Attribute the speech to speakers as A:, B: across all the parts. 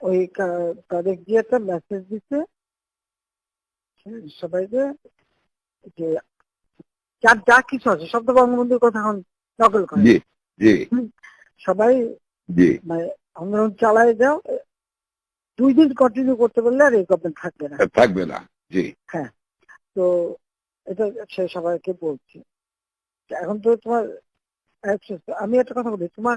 A: ওই তাদের গিয়ে একটা মেসেজ দিচ্ছে সবাইকে যে যার যা কিছু আছে সব তো বঙ্গবন্ধুর কথা এখন নকল করে। সবাই মানে আন্দোলন চালায় যাও দুই দিন কন্টিনিউ করতে পারলে আর এই গভর্নমেন্ট থাকবে না।
B: থাকবে না জি।
A: তো এটা সে সবাইকে বলছি। এখন তো তোমার আমি একটা কথা বলি তোমার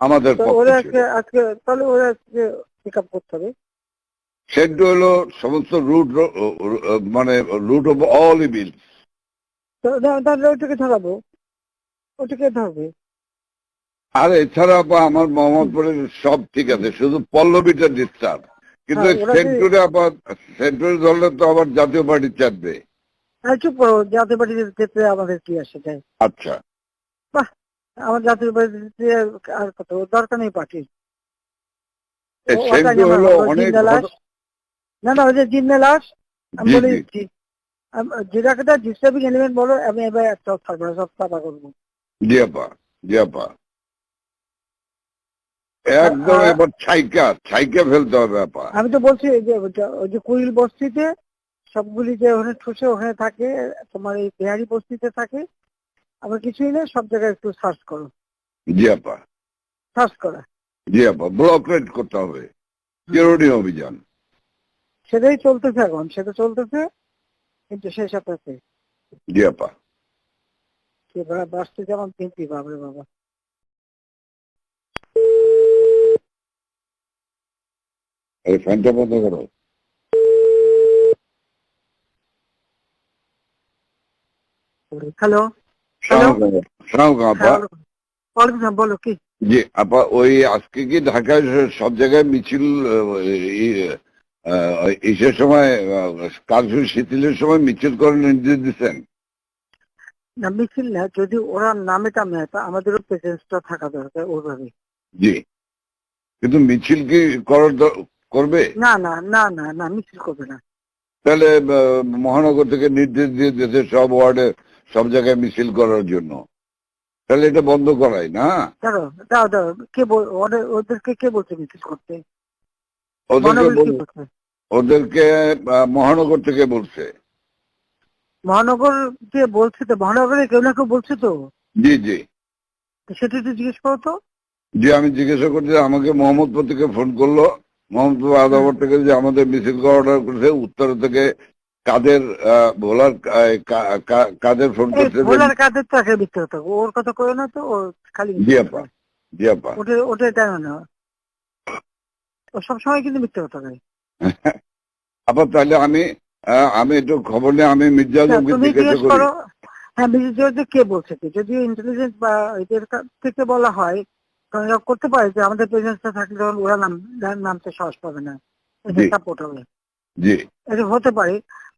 B: আমাদের
A: ওরা আজকে আজকে তাহলে ওরা আজকে পিক আপ করতে হবে।
B: সেন্টু হলো সমস্ত রুট মানে রুট অফ অল ইভিল
A: তো তাহলে ওইটাকে ধরাবো। ওটাকে ধরবে।
B: আর এছাড়া আপা আমার মোহাম্মদপুরের সব ঠিক আছে শুধু পল্লবীটা ডিস্টার্ব কিন্তু
A: হ্যাঁ,
B: সেন্টুরে আবার সেন্টুরে ধরলে তো আবার জাতীয় পার্টি চাপবে।
A: চুপ করো জাতীয় পার্টির ক্ষেত্রে আমাদের কি আসে যায়
B: আচ্ছা।
A: আমার জাতীয় পার্টিতে আর কত দরকার নেই পার্টির। না না ওই যে জিন্নে লাশ আমি বলে। দিচ্ছি যেটাকে ডিস্টার্বিং এলিমেন্ট বলো আমি এবার একটা থাকব না সব চাপা করব
B: জি আপা জি আপা একদম এবার ছাইকা ছাইকা ফেলতে হবে আপা
A: আমি তো বলছি যে ওই যে কুইল বস্তিতে সবগুলি যে ওখানে ঠুসে ওখানে থাকে তোমার এই বিহারি বস্তিতে থাকে আবার কিছুই নেই সব জায়গায় একটু সার্চ করো।
B: জি আপা।
A: সার্চ করা।
B: জি আপা ব্লক রেড করতে হবে। চিরুনি অভিযান।
A: সেটাই চলতেছে এখন সেটা চলতেছে কিন্তু সেই সাথে
B: জি আপা।
A: বা- বাসতে যেমন তিনটি বাবরে বাবা।
B: এই ফ্যানটা বন্ধ করো।
A: হ্যালো। বলো। কি?
B: জি আপা ওই আজকে কি ঢাকায় সব জায়গায় মিছিল ইসের সময় কারফিউ শিথিলের সময় মিছিল করার নির্দেশ দিচ্ছেন
A: না মিছিল না যদি ওরা নামে টামে হয় তা আমাদেরও প্রেজেন্সটা থাকা দরকার ওইভাবে
B: জি। কিন্তু মিছিল কি করবে?
A: না না না না না মিছিল করবে না।
B: তাহলে মহানগর থেকে নির্দেশ দিয়ে দিয়েছে সব ওয়ার্ডে সব জায়গায় মিছিল করার জন্য। তাহলে এটা বন্ধ করাই না?
A: দাঁড়ো দাও দাও কে ওদেরকে কে বলছে মিছিল করতে?
B: ওদেরকে
A: মহানগর
B: ওদেরকে থেকে বলছে।
A: মহানগর কে বলছে তো? মহানগরে কেউ না কেউ বলছে তো?
B: জি জি।
A: সেটা একটু জিজ্ঞেস করো তো।
B: যে আমি জিজ্ঞাসা করছি আমাকে মোহাম্মদপুর থেকে ফোন করল। মোহাম্মদপুর আদাবর থেকে যে আমাদের মিছিল করা অর্ডার করেছে উত্তর থেকে কাদের কা- কাদের ফোন যে-
A: ভোলার কাদের তো একটা মিথ্যে কথা ওর কথা কয়ে না তো ও খালি
B: জি আপা জি আপা
A: ওটা ওটা টাইম না। ও সবসময় কিন্তু মিথ্যে কথা কয়
B: আপা তাহলে আমি আমি একটু খবর নিয়ে আমি মির্জা আলমকে জিজ্ঞাসা
A: জিজ্ঞেস
B: করি।
A: হ্যাঁ মিসেস জর্জে কে বলছে কি? যদি ইন্টেলিজেন্স বা এদের থেকে বলা হয় কারণ করতে পারে যে আমাদের প্রেজেন্সটা থাকলে তখন ওরা নাম নাম- নামতে সাহস পাবে না। এটা সাপোর্ট হবে।
B: জি।
A: এটা হতে পারে।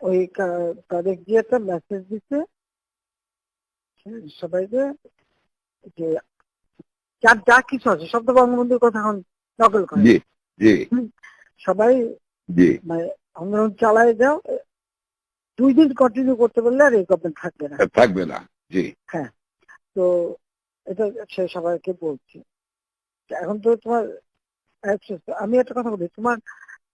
A: ওই তাদের গিয়ে একটা মেসেজ দিচ্ছে সবাইকে যে যার যা কিছু আছে সব তো বঙ্গবন্ধুর কথা এখন নকল করে। সবাই মানে আন্দোলন চালায় যাও দুই দিন কন্টিনিউ করতে পারলে আর এই গভর্নমেন্ট থাকবে না।
B: থাকবে না জি।
A: তো এটা সে সবাইকে বলছি। এখন তো তোমার আমি একটা কথা বলি তোমার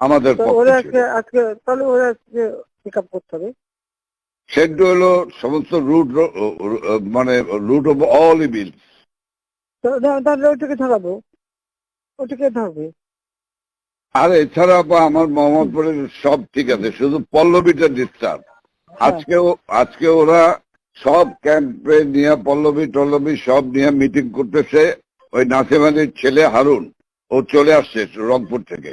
B: আমাদের
A: ওরা আজকে আজকে তাহলে ওরা আজকে পিক আপ করতে হবে।
B: সেন্টু হলো সমস্ত রুট মানে রুট অফ অল ইভিল
A: তো তাহলে ওইটাকে ধরাবো। ওইটাকে ধরবে।
B: আর এছাড়া আমার মোহাম্মদপুরের সব ঠিক আছে শুধু পল্লবীটা ডিস্টার্ব আজকে আজকে ওরা সব ক্যাম্পে নিয়ে পল্লবী টল্লবী সব নিয়ে মিটিং করতেছে। ওই নাসিমানির ছেলে হারুন। ও চলে আসছে রংপুর থেকে।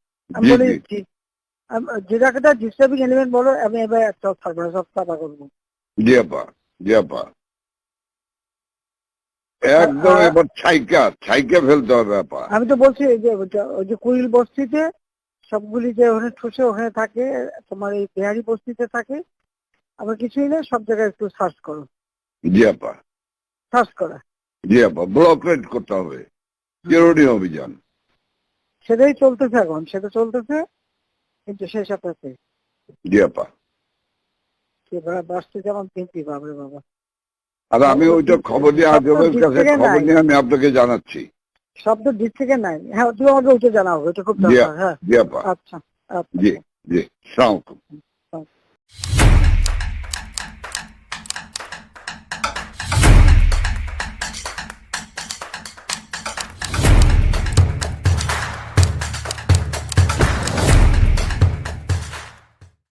A: আমি বলে দিচ্ছি যেটাকে ডিস্টার্বিং এলিমেন্ট বলো আমি এবার একটা থাকব না সব সাফা করব।
B: জি আপা জি আপা। একদম এবার ছাইকা ছাইকা ফেলতে হবে আপা।
A: আমি তো বলছি যে ওই যে কুইল বস্তিতে সবগুলি যে ওখানে ঠুসে ওখানে থাকে তোমার এই বিহারি বস্তিতে থাকে আবার কিছুই না সব জায়গায় একটু সার্চ করো।
B: জি আপা।
A: সার্চ করা।
B: জি আপা ব্লক রেড করতে হবে। চিরুনি অভিযান।
A: সেটাই চলতেছে এখন সেটা চলতেছে কিন্তু সেই আছে।
B: জি আপা।
A: সে বাসতে যেমন কিনতে বাবরে বাবা।
B: আর আমি ওইটা খবর নিয়ে আজমের কাছে খবর নিয়ে আমি আপনাকে জানাচ্ছি।
A: শব্দ দিক থেকে নাই। হ্যাঁ তুমি আমাকে ওইটা জানাও খুব দরকার হ্যাঁ।
B: জি আপা।
A: আচ্ছা আচ্ছা।
B: জি জি সালাম